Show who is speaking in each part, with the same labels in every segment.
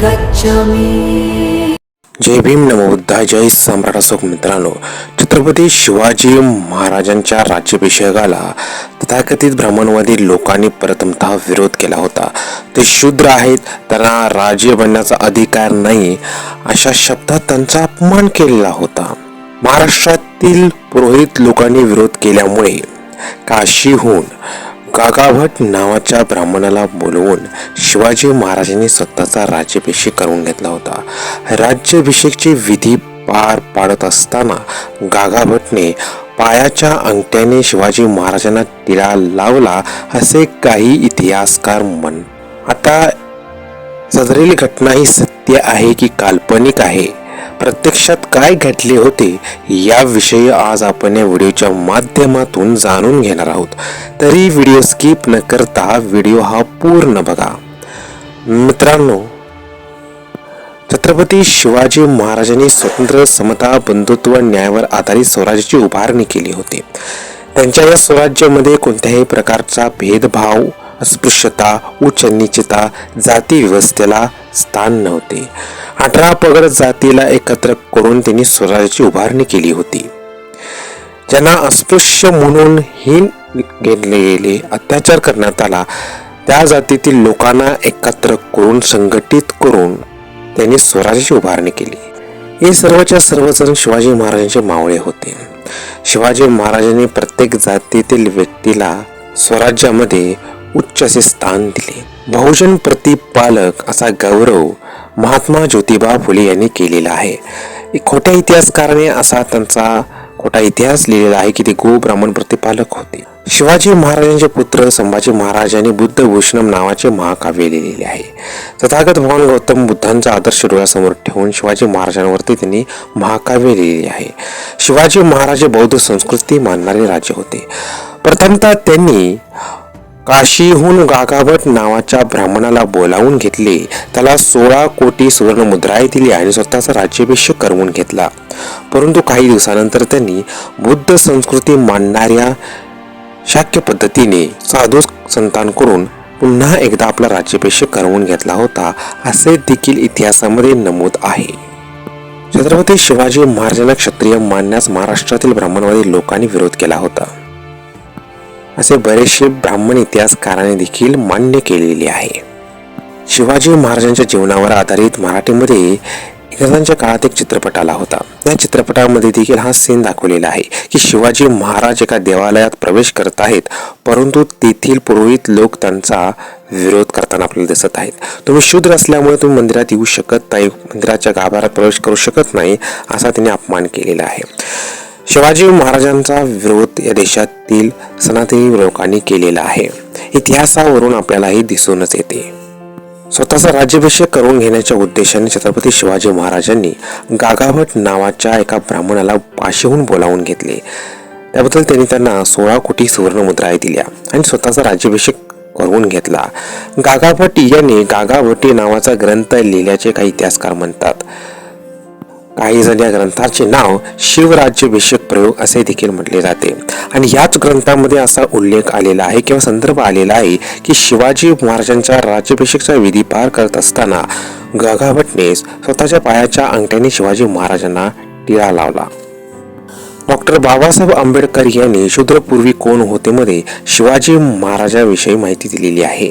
Speaker 1: गच्छामि।
Speaker 2: जय भीम नमो बुद्धाय जय सम्राट अशोक मित्रांनो. छत्रपती शिवाजी महाराजांच्या राज्याभिषेकाला तथाकथित ब्राह्मणवादी लोकांनी प्रथमतः विरोध केला होता. ते शूद्र आहेत त्यांना राजे बनण्याचा अधिकार नाही अशा शब्दात त्यांचा अपमान केलेला होता. महाराष्ट्रातील पुरोहित लोकांनी विरोध केल्यामुळे काशीहून गागाभट नावाच्या ब्राह्मणाला बोलवून शिवाजी महाराजांनी स्वतःचा राज्याभिषेक करून घेतला होता. राज्याभिषेकची विधी पार पाडत असताना गागाभटने पायाच्या अंगठ्याने शिवाजी महाराजांना टिळा लावला असे काही इतिहासकार म्हण आता सदरील घटना ही सत्य आहे की काल्पनिक आहे? प्रत्यक्षात काय घडले होते याविषयी आज आपण या व्हिडिओच्या माध्यमातून जाणून घेणार आहोत. तरी व्हिडिओ स्किप न करता व्हिडिओ हा पूर्ण बघा. मित्रांनो छत्रपती शिवाजी महाराजांनी स्वतंत्र समता बंधुत्व न्यायावर आधारित स्वराज्याची उभारणी केली होती. त्यांच्या या स्वराज्यामध्ये कोणत्याही प्रकारचा भेदभाव अस्पृश्यता उच्च नीचता जाती व्यवस्थेला स्थान नव्हते. अठरा पगड जातीला एकत्र करून त्यांनी स्वराज्याची उभारणी केली होती. ज्यांना अस्पृश्य म्हणून हीन घेतले गेले अत्याचार करण्यात आला त्या जातीतील लोकांना एकत्र करून संघटित करून त्यांनी स्वराज्याची उभारणी केली. हे सर्वच्या सर्वजण शिवाजी महाराजांचे मावळे होते. शिवाजी महाराजांनी प्रत्येक जातीतील व्यक्तीला स्वराज्यामध्ये उच्च असे स्थान दिले. बहुजन प्रतिपालक असा गौरव महात्मा ज्योतिबा फुले यांनी केलेला आहे. एक खोट्या इतिहासकाराने असा त्यांचा खोटा इतिहास लिहिलेला आहे की ते गो ब्राह्मण प्रतिपालक होते. शिवाजी महाराजांचे पुत्र संभाजी महाराजांनी बुद्ध भूषणम नावाचे महाकाव्य लिहिलेले आहे. तथागत भगवान गौतम बुद्धांचा आदर्श डोळ्यासमोर ठेवून शिवाजी महाराजांवरती त्यांनी महाकाव्य लिहिलेले आहे. शिवाजी महाराज बौद्ध संस्कृती मानणारे राज्य होते. प्रथमतः त्यांनी काशीहून गागाभट नावाच्या ब्राह्मणाला बोलावून घेतले. त्याला सोळा कोटी सुवर्ण मुद्राही दिली आणि स्वतःचा राज्याभिषेक करवून घेतला. परंतु काही दिवसानंतर त्यांनी बुद्ध संस्कृती मांडणाऱ्या शाक्य पद्धतीने साधू संतांकडून पुन्हा एकदा आपला राज्याभिषेक करवून घेतला होता असे देखील इतिहासामध्ये नमूद आहे. छत्रपती शिवाजी महाराजांना क्षत्रिय मानण्यास महाराष्ट्रातील ब्राह्मणवादी लोकांनी विरोध केला होता. असे बरेचसे ब्राह्मण इतिहासकाराने देखील मान्य केलेले आहे. शिवाजी महाराजांच्या जीवनावर आधारित मराठीमध्ये इंग्रजांच्या काळात एक चित्रपट आला होता. या चित्रपटामध्ये देखील हा सीन दाखवलेला आहे की शिवाजी महाराज एका देवालयात प्रवेश करत आहेत परंतु तेथील पुरोहित लोक त्यांचा विरोध करताना आपल्याला दिसत आहेत. तुम्ही शूद्र असल्यामुळे तुम्ही मंदिरात येऊ शकत नाही मंदिराच्या गाभाऱ्यात प्रवेश करू शकत नाही असा त्यांनी अपमान केलेला आहे. शिवाजी महाराजांचा विरोध या देशातील सनातनी लोकांनी केलेला आहे. इतिहासावरून आपल्याला हे दिसूनच येते. स्वतःचा राज्याभिषेक करून घेण्याच्या उद्देशाने छत्रपती शिवाजी महाराजांनी गागाभट नावाच्या एका ब्राह्मणाला पाशीहून बोलावून घेतले. त्याबद्दल त्यांनी त्यांना सोळा कोटी सुवर्ण मुद्राही दिल्या आणि स्वतःचा राज्याभिषेक करून घेतला. गागाभट यांनी गागाभट्टी नावाचा ग्रंथ लिहिल्याचे काही इतिहासकार म्हणतात. काही जण या ग्रंथाचे नाव शिवराज्याभिषेक प्रयोग असे देखील म्हटले जाते. आणि याच ग्रंथामध्ये असा उल्लेख आलेला आहे किंवा संदर्भ आलेला आहे की शिवाजी महाराजांच्या राज्याभिषेकचा विधी पार करत असताना गगाभटनेस स्वतःच्या पायाच्या अंगठ्याने शिवाजी महाराजांना टिळा लावला. डॉक्टर बाबासाहेब आंबेडकर यांनी शूद्रपूर्वी कोण होते मध्ये शिवाजी महाराजांविषयी माहिती दिलेली आहे.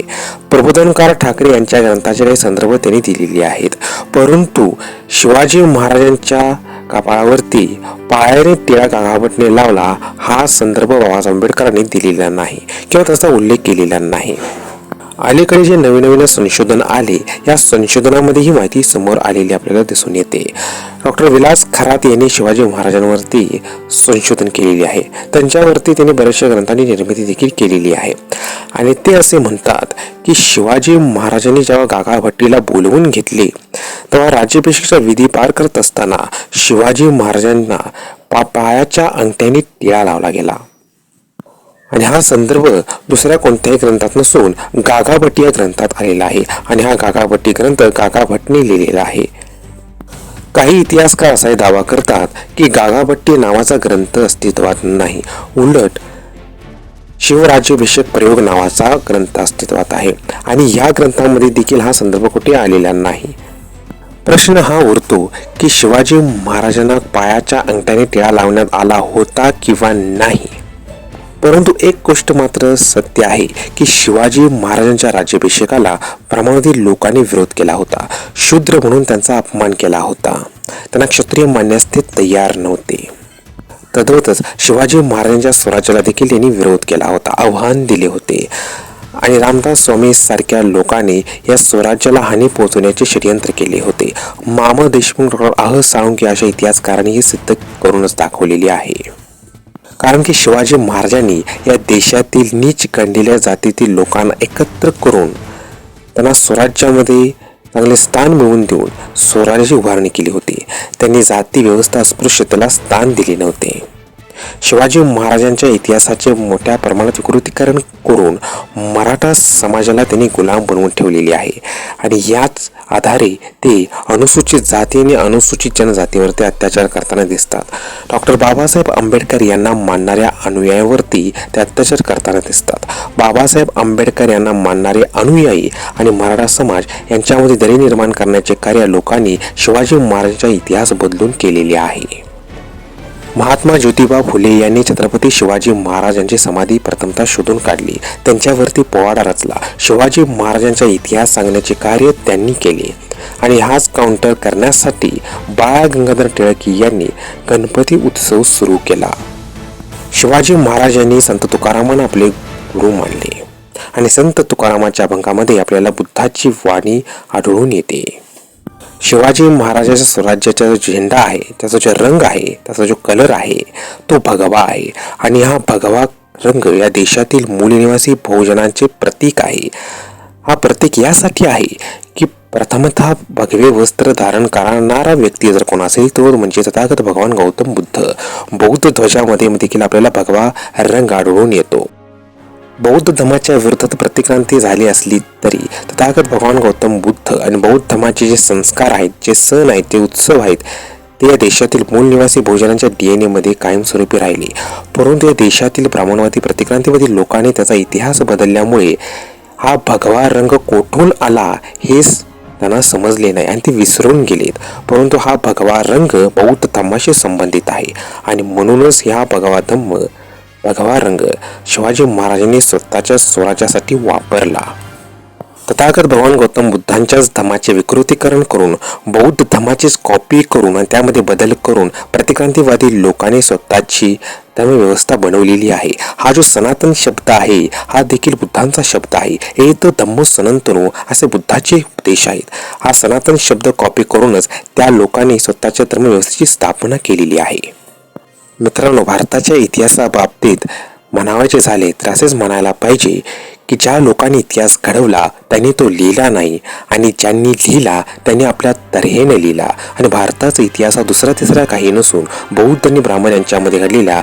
Speaker 2: प्रबोधनकार ठाकरे यांच्या ग्रंथाचे काही संदर्भ त्यांनी दिलेले आहेत. परंतु शिवाजी महाराजांच्या कपाळावरती पायाने तिळा गागाभटने लावला हा संदर्भ बाबासाहेब आंबेडकरांनी दिलेला नाही किंवा त्याचा उल्लेख केलेला नाही. अलीकडे जे नवीन नवीन संशोधन आले या संशोधनामध्ये ही माहिती समोर आलेली आपल्याला दिसून येते. डॉक्टर विलास खरात यांनी शिवाजी महाराजांवरती संशोधन केलेले आहे. त्यांच्यावरती त्यांनी बऱ्याचशा ग्रंथांची निर्मिती देखील केलेली आहे. आणि ते असे म्हणतात की शिवाजी महाराजांनी जेव्हा गागा भट्टीला बोलवून घेतले तेव्हा राज्याभिषेकचा विधी पार करत असताना शिवाजी महाराजांना पा पायाच्या अंगठ्याने टिळा लावला गेला. आणि हा संदर्भ दुसऱ्या कोणत्याही ग्रंथात नसून गागाभट्टी या ग्रंथात आलेला आहे. आणि हा गागाभट्टी ग्रंथ गागाभट्टने लिहिलेला आहे. काही इतिहासकार असाही दावा करतात की गागाभट्टी नावाचा ग्रंथ अस्तित्वात नाही. उलट शिवराज्याभिषेक प्रयोग नावाचा ग्रंथ अस्तित्वात आहे. आणि या ग्रंथामध्ये देखील हा संदर्भ कुठे आलेला नाही? प्रश्न हा उरतो की शिवाजी महाराजांना पायाच्या अंगठ्याने टिळा लावण्यात आला होता किंवा नाही? परंतु एक गोष्ट मात्र सत्य आहे की शिवाजी महाराजांच्या राज्याभिषेकाला प्रमाणातील लोकांनी विरोध केला होता. शूद्र म्हणून त्यांचा अपमान केला होता. त्यांना क्षत्रिय मानण्यास ते तयार नव्हते. तद्वतच शिवाजी महाराजांच्या स्वराज्याला देखील त्यांनी विरोध केला होता आव्हान दिले होते. आणि रामदास स्वामी सारख्या लोकांनी या स्वराज्याला हानी पोहोचवण्याचे षडयंत्र केले होते. मामा देशमुख डॉक्टर आह साळुंके अशा इतिहासकारांनी हे सिद्ध करूनच दाखवलेली आहे. कारण की शिवाजी महाराजांनी या देशातील नीच गणलेल्या जातीतील लोकांना एकत्र करून त्यांना स्वराज्यामध्ये चांगले स्थान मिळवून देऊन स्वराज्याची उभारणी केली होती. त्यांनी जाती व्यवस्था अस्पृश्यतेला स्थान दिले नव्हते. शिवाजी महाराजांच्या इतिहासाचे मोठ्या प्रमाणात विकृतीकरण करून मराठा समाजाला त्यांनी गुलाम बनवून ठेवलेली आहे. आणि याच आधारे ते अनुसूचित जाती आणि अनुसूचित जनजातीवरती अत्याचार करताना दिसतात. डॉक्टर बाबासाहेब आंबेडकर यांना मानणाऱ्या अनुयायांवरती ते अत्याचार करताना दिसतात. बाबासाहेब आंबेडकर यांना मानणारे अनुयायी आणि मराठा समाज यांच्यामध्ये दरी निर्माण करण्याचे कार्य लोकांनी शिवाजी महाराजांचा इतिहास बदलून केलेले आहे. महात्मा ज्योतिबा फुले यांनी छत्रपती शिवाजी महाराजांची समाधी प्रथमतः शोधून काढली. त्यांच्यावरती पोवाडा रचला. शिवाजी महाराजांचा इतिहास सांगण्याचे कार्य त्यांनी केले. आणि हाच काउंटर करण्यासाठी बाळ गंगाधर टिळक यांनी गणपती उत्सव सुरू केला. शिवाजी महाराजांनी संत तुकारामांना आपले गुरु मानले. आणि संत तुकारामाच्या अभंगामध्ये आपल्याला बुद्धाची वाणी आढळून येते. शिवाजी महाराजाच्या स्वराज्याचा जो झेंडा आहे त्याचा जो रंग आहे त्याचा जो कलर आहे तो भगवा आहे. आणि हा भगवा रंग या देशातील मूलनिवासी बहुजनांचे प्रतीक आहे. हा प्रतीक यासाठी आहे की प्रथमतः भगवे वस्त्र धारण करणारा व्यक्ती जर कोण असेल तो म्हणजे तथागत भगवान गौतम बुद्ध. बौद्ध ध्वजामध्ये देखील आपल्याला भगवा रंग आढळून येतो. बौद्ध धर्माच्या विरोधात प्रतिक्रांती झाली असली तरी तथागत भगवान गौतम बुद्ध आणि बौद्ध धर्माचे जे संस्कार आहेत जे सण आहेत जे उत्सव आहेत ते या देशातील मूल निवासी भोजनांच्या डी एन एमध्ये कायमस्वरूपी राहिले. परंतु या देशातील ब्राह्मणवादी प्रतिक्रांतीमधील लोकांनी त्याचा इतिहास बदलल्यामुळे हा भगवा रंग कोठून आला हेच त्यांना समजले नाही आणि ते विसरून गेलेत. परंतु हा भगवा रंग बौद्ध धम्माशी संबंधित आहे आणि म्हणूनच ह्या भगवा धम्म भगवा रंग शिवाजी महाराजांनी स्वतःच्या स्वराज्यासाठी वापरला. तथागत भगवान गौतम बुद्धांच्याच धमाचे विकृतीकरण करून बौद्ध धमाचीच कॉपी करून आणि त्यामध्ये बदल करून प्रतिक्रांतीवादी लोकांनी स्वतःची त्यामुळे व्यवस्था बनवलेली आहे. हा जो सनातन शब्द आहे हा देखील बुद्धांचा शब्द आहे. हे तर धम्मो सनातनो असे बुद्धाचे उपदेश आहेत. हा सनातन शब्द कॉपी करूनच त्या लोकांनी स्वतःच्या धर्मव्यवस्थेची स्थापना केलेली आहे. मित्रांनो भारताच्या इतिहासाबाबतीत म्हणावायचे झाले तर असेच म्हणायला पाहिजे की ज्या लोकांनी इतिहास घडवला त्यांनी तो लिहिला नाही आणि ज्यांनी लिहिला त्यांनी आपल्या तऱ्हेने लिहिला. आणि भारताचा इतिहास हा दुसरा तिसरा काही नसून बौद्ध आणि ब्राह्मण यांच्यामध्ये घडलेला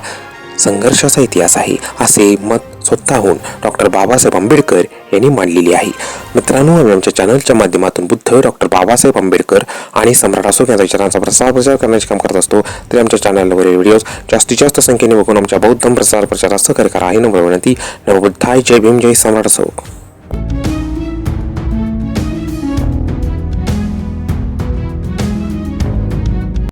Speaker 2: संघर्षाचा इतिहास आहे. असे मत स्वतःहून डॉक्टर बाबासाहेब आंबेडकर यांनी मांडलेली आहे. मित्रांनो आम्ही आमच्या चॅनलच्या माध्यमातून बुद्ध डॉक्टर बाबासाहेब आंबेडकर आणि सम्राट अशोक यांच्या विचारांचा प्रसार प्रचार करण्याचे काम करत असतो तरी आमच्या चॅनलवरील व्हिडिओज जास्तीत जास्त संख्येने बघून आमच्या बौद्ध प्रसार प्रचारात सहकार्य करा. ही नम्र विनंती. नवबुद्धाय जय भीम. जय सम्राट अशोक.